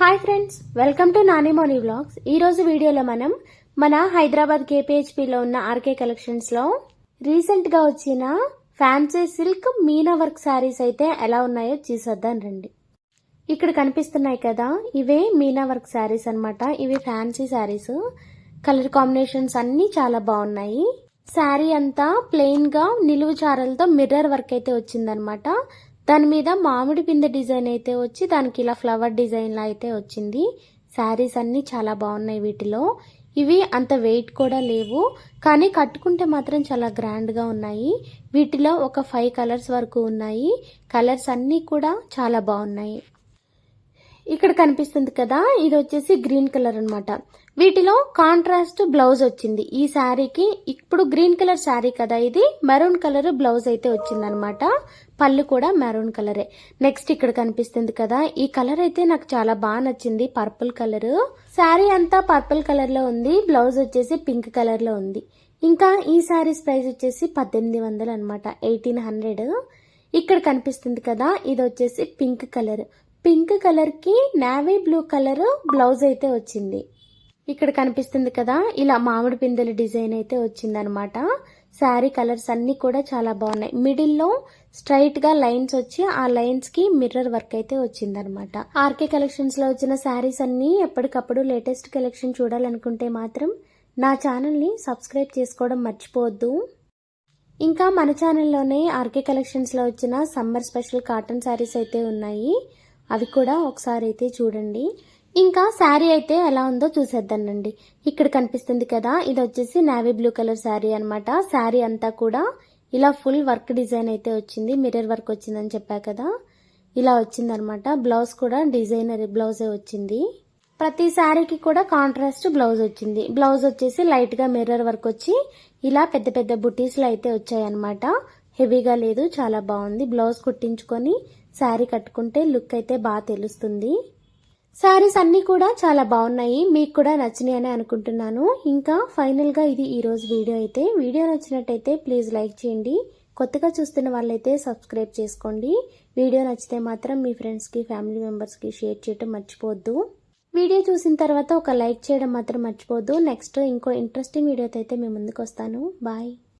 Hi friends welcome to Nanimoni vlogs. ఈరోజు వీడియోలో మనం మన హైదరాబాద్ కేపీహెచ్పిలో ఉన్న ఆర్కే కలెక్షన్స్లో రీసెంట్గా వచ్చిన fancy silk meena work saris అయితే ఎలా ఉన్నాయో చూసేద్దాం రండి. ఇక్కడ కనిపిస్తున్నాయి కదా ఇవే మీనా వర్క్ శారీస్ అన్నమాట. ఇవి ఫ్యాన్సీ శారీస్ కలర్ కాంబినేషన్స్ అన్నీ చాలా బాగున్నాయి. శారీ అంతా ప్లెయిన్గా నిలువు చారలతో మిర్రర్ వర్క్ అయితే వచ్చిందనమాట దాని మీద మామిడి పిందె డిజైన్ అయితే వచ్చి దానికి ఇలా ఫ్లవర్ డిజైన్ లా అయితే వచ్చింది. శారీస్ అన్నీ చాలా బాగున్నాయి వీటిలో. ఇవి అంత వెయిట్ కూడా లేవు కానీ కట్టుకుంటే మాత్రం చాలా గ్రాండ్గా ఉన్నాయి. వీటిలో ఒక ఫైవ్ కలర్స్ వరకు ఉన్నాయి. కలర్స్ అన్నీ కూడా చాలా బాగున్నాయి. ఇక్కడ కనిపిస్తుంది కదా ఇది వచ్చేసి గ్రీన్ కలర్ అన్నమాట. వీటిలో కాంట్రాస్ట్ బ్లౌజ్ వచ్చింది. ఈ శారీకి ఇప్పుడు గ్రీన్ కలర్ శారీ కదా ఇది మెరూన్ కలర్ బ్లౌజ్ అయితే వచ్చింది అనమాట పళ్ళు కూడా మెరూన్ కలరే నెక్స్ట్ ఇక్కడ కనిపిస్తుంది కదా ఈ కలర్ అయితే నాకు చాలా బాగా నచ్చింది పర్పుల్ కలర్. శారీ అంతా పర్పుల్ కలర్లో ఉంది బ్లౌజ్ వచ్చేసి పింక్ కలర్లో ఉంది. ఇంకా ఈ శారీస్ ప్రైస్ వచ్చేసి పద్దెనిమిది వందలు అనమాట ఎయిటీన్ హండ్రెడ్ ఇక్కడ కనిపిస్తుంది కదా ఇది వచ్చేసి పింక్ కలర్. పింక్ కలర్కి నావీ బ్లూ కలర్ బ్లౌజ్ అయితే వచ్చింది. ఇక్కడ కనిపిస్తుంది కదా ఇలా మామిడి పిందెల డిజైన్ అయితే వచ్చింది అనమాట శారీ కలర్స్ అన్నీ కూడా చాలా బాగున్నాయి. మిడిల్లో స్ట్రైట్గా లైన్స్ వచ్చి ఆ లైన్స్కి మిర్రర్ వర్క్ అయితే వచ్చిందనమాట. ఆర్కే కలెక్షన్స్లో వచ్చిన శారీస్ అన్నీ ఎప్పటికప్పుడు లేటెస్ట్ కలెక్షన్ చూడాలనుకుంటే మాత్రం నా ఛానల్ని సబ్స్క్రైబ్ చేసుకోవడం మర్చిపోవద్దు. ఇంకా మన ఛానల్లోనే ఆర్కే కలెక్షన్స్లో వచ్చిన సమ్మర్ స్పెషల్ కాటన్ శారీస్ అయితే ఉన్నాయి. అవి కూడా ఒకసారి అయితే చూడండి. ఇంకా శారీ అయితే ఎలా ఉందో చూసేద్దానండి. ఇక్కడ కనిపిస్తుంది కదా ఇది వచ్చేసి నావీ బ్లూ కలర్ శారీ అనమాట శారీ అంతా కూడా ఇలా ఫుల్ వర్క్ డిజైన్ అయితే వచ్చింది. మిర్రర్ వర్క్ వచ్చిందని చెప్పా కదా. ఇలా వచ్చిందనమాట బ్లౌజ్ కూడా డిజైనర్ బ్లౌజే వచ్చింది. ప్రతి శారీకి కూడా కాంట్రాస్ట్ బ్లౌజ్ వచ్చింది. బ్లౌజ్ వచ్చేసి లైట్గా మిర్రర్ వర్క్ వచ్చి ఇలా పెద్ద పెద్ద బుటీస్లో అయితే వచ్చాయన్నమాట. హెవీగా లేదు చాలా బాగుంది. బ్లౌజ్ కుట్టించుకొని శారీ కట్టుకుంటే లుక్ అయితే బాగా తెలుస్తుంది. శారీస్ అన్నీ కూడా చాలా బాగున్నాయి మీకు కూడా నచ్చినాయి అని అనుకుంటున్నాను. ఇంకా ఫైనల్గా ఇది ఈరోజు వీడియో అయితే. వీడియో నచ్చినట్టయితే ప్లీజ్ లైక్ చేయండి. కొత్తగా చూస్తున్న వాళ్ళైతే సబ్స్క్రైబ్ చేసుకోండి. వీడియో నచ్చితే మాత్రం మీ ఫ్రెండ్స్కి ఫ్యామిలీ మెంబర్స్కి షేర్ చేయడం మర్చిపోవద్దు. వీడియో చూసిన తర్వాత ఒక లైక్ చేయడం మాత్రం మర్చిపోవద్దు. నెక్స్ట్ ఇంకో ఇంట్రెస్టింగ్ వీడియోతో అయితే మీ ముందుకు వస్తాను. బాయ్.